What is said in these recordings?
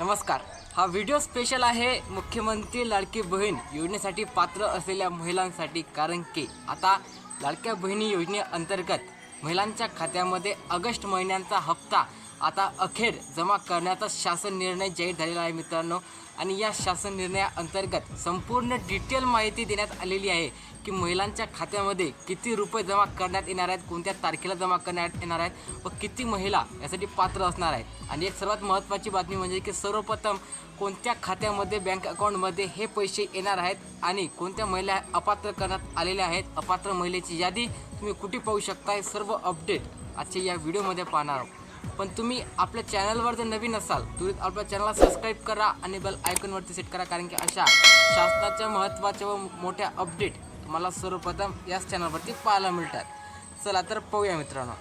नमस्कार. हा video special आहे मुख्यमंत्री लाडकी बहीण योजनेसाठी पात्र असलेल्या महिलांसाठी कारण की आता लाडक्या बहिणी योजनेअंतर्गत महिलांच्या खात्यामध्ये ऑगस्ट महिन्यांचा हप्ता आता अखेर जमा करण्याचा शासन निर्णय जाहीर झालेला आहे मित्रांनो. आणि या शासन निर्णयाअंतर्गत संपूर्ण डिटेल माहिती देण्यात आलेली आहे की महिलांच्या खात्यामध्ये किती रुपये जमा करण्यात येणार आहेत कोणत्या तारखेला जमा करण्यात येणार आहेत व किती महिला यासाठी पात्र असणार आहेत. आणि एक सर्वात महत्त्वाची बातमी म्हणजे की सर्वप्रथम कोणत्या खात्यामध्ये बँक अकाउंटमध्ये हे पैसे येणार आहेत आणि कोणत्या महिला अपात्र करण्यात आलेल्या आहेत अपात्र महिलेची यादी तुम्ही कुठे पाहू शकता हे सर्व अपडेट आजच्या या व्हिडिओमध्ये पाहणार आहोत. पण तुम्ही आपल्या चॅनलवर जर नवीन असाल तुम्ही आपल्या चॅनलला सबस्क्राईब करा आणि बेल आयकॉनवरती सेट करा. कारण की अशा शासनाच्या महत्त्वाच्या व मोठ्या अपडेट तुम्हाला सर्वप्रथम याच चॅनलवरती पाहायला मिळतात. चला तर पाहूया मित्रांनो.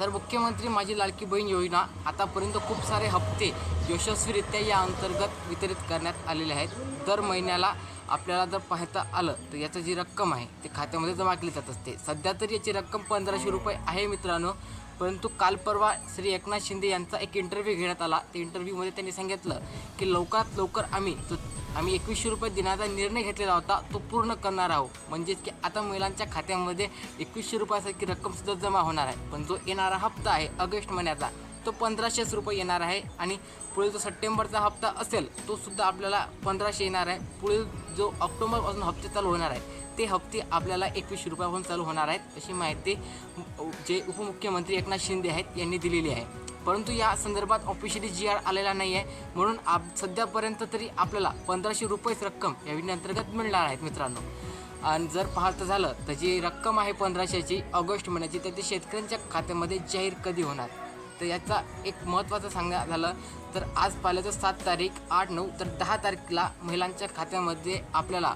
तर मुख्यमंत्री माझी लाडकी बहीण योजना आतापर्यंत खूप सारे हप्ते यशस्वीरित्या या अंतर्गत वितरित करण्यात आलेले आहेत. दर महिन्याला आपल्याला जर पाहता आलं तर याचं जी रक्कम आहे ते खात्यामध्ये जमा केली जात असते. सध्या तरी याची रक्कम पंधराशे रुपये आहे मित्रांनो. परंतु काल परवा श्री एकनाथ शिंदे यांचा एक इंटरव्ह्यू घेण्यात आला. त्या इंटरव्ह्यूमध्ये त्यांनी सांगितलं की लवकरात लवकर आम्ही तो आम्ही एकवीसशे रुपये देण्याचा निर्णय घेतलेला होता तो पूर्ण करणार आहोत. म्हणजेच की आता महिलांच्या खात्यामध्ये एकवीसशे रुपयासारखी रक्कमसुद्धा जमा होणार आहे. पण जो येणारा हप्ता आहे ऑगस्ट महिन्याचा तो पंधराशेच रुपये येणार आहे आणि पुढील जो सप्टेंबरचा हप्ता असेल तो सुद्धा आपल्याला पंधराशे येणार आहे. पुढील जो ऑक्टोबरपासून हप्ते चालू होणार आहे ते हप्ते आपल्याला एकवीसशे रुपयापासून चालू होणार आहेत अशी माहिती जे उपमुख्यमंत्री एकनाथ शिंदे आहेत यांनी दिलेली आहे. परंतु या संदर्भात ऑफिशियली जी आर आलेला नाही आहे. म्हणून आप सध्यापर्यंत तरी आपल्याला पंधराशे रुपयेच रक्कम या योजनेअंतर्गत मिळणार आहेत मित्रांनो. आणि जर पाहायचं झालं तर जी रक्कम आहे पंधराशेची ऑगस्ट महिन्याची तर ती शेतकऱ्यांच्या खात्यामध्ये जाहीर कधी होणार? तर याचा एक महत्त्वाचं सांगा झालं तर आज पाहिलं सात तारीख आठ नऊ तर दहा तारखेला महिलांच्या खात्यामध्ये आपल्याला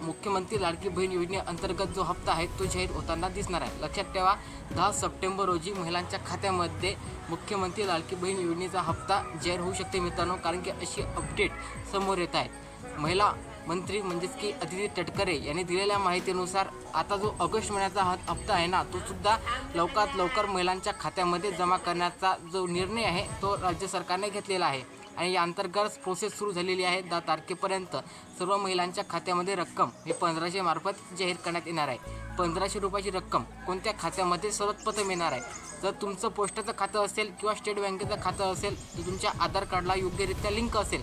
मुख्यमंत्री लाडकी बहीण योजनेअंतर्गत जो हप्ता आहे तो जाहीर होताना दिसणार आहे. लक्षात ठेवा दहा सप्टेंबर रोजी महिलांच्या खात्यामध्ये मुख्यमंत्री लाडकी बहीण योजनेचा हप्ता जाहीर होऊ शकते मित्रांनो कारण की अशी अपडेट समोर येत आहेत महिला मंत्री म्हणजेच की अदिती तटकरे यांनी दिलेल्या माहितीनुसार आता जो ऑगस्ट महिन्याचा हा हप्ता आहे ना तो सुद्धा लवकरात लवकर महिलांच्या खात्यामध्ये जमा करण्याचा जो निर्णय आहे तो राज्य सरकारने घेतलेला आहे. आणि या अंतर्गत प्रोसेस सुरू झालेली आहे दहा तारखेपर्यंत. सर्व महिलांच्या खात्यामध्ये रक्कम हे पंधराशे मार्फत जाहीर करण्यात येणार आहे. पंधराशे रुपयाची रक्कम कोणत्या खात्यामध्ये सर्वप्रथम येणार आहे? जर तुमचं पोस्टाचं खातं असेल किंवा स्टेट बँकेचं खातं असेल तर तुमच्या आधार कार्डला योग्यरित्या लिंक असेल.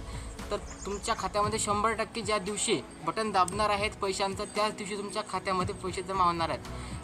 तर तुमच्या खात्यामध्ये शंभर टक्के ज्या दिवशी बटन दाबणार आहेत पैशांचं त्याच दिवशी तुमच्या खात्यामध्ये पैसे जमा होणार आहेत.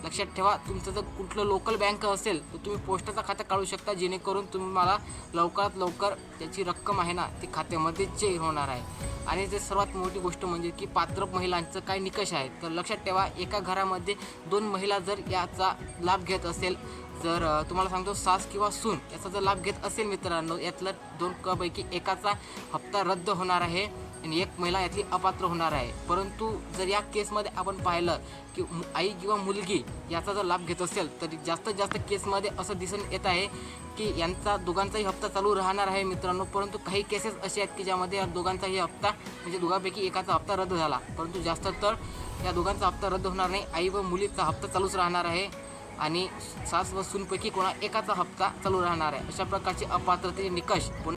लक्षात ठेवा तुमचं जर कुठलं लोकल बँक असेल तर तुम्ही पोस्टाचं खातं काढू शकता जेणेकरून तुम्हाला लवकरात लवकर त्याची रक्कम आहे ना ती खात्यामध्ये चेक होणार आहे. आणि ते सर्वात मोठी गोष्ट म्हणजे की पात्र महिलांचं काय निकष आहे तर लक्षात ठेवा एका घरामध्ये दोन महिला जर याचा लाभ घेत असेल जर तुम्हाला सांगतो सास किंवा सून याचा जर लाभ घेत असेल मित्रांनो यातलं दोन क- पैकी एकाचा हप्ता रद्द होणार आहे. आणि एक महिला यातली अपात्र होणार आहे. परंतु जर या केसमध्ये आपण पाहिलं की मु- आई किंवा मुलगी याचा जर लाभ घेत असेल तर जास्तीत जास्त केसमध्ये असं दिसून येत आहे की यांचा दोघांचाही हप्ता चालू राहणार आहे मित्रांनो. परंतु काही केसेस असे आहेत की ज्यामध्ये या दोघांचाही हप्ता म्हणजे दोघांपैकी एकाचा हप्ता रद्द झाला. परंतु जास्त तर या दोघांचा हप्ता रद्द होणार नाही. आई व मुलीचा हप्ता चालूच राहणार आहे आणि सास व सूनपैकी कोणा एकाचा हप्ता चालू राहणार आहे. अशा प्रकारचे अपात्रते निकष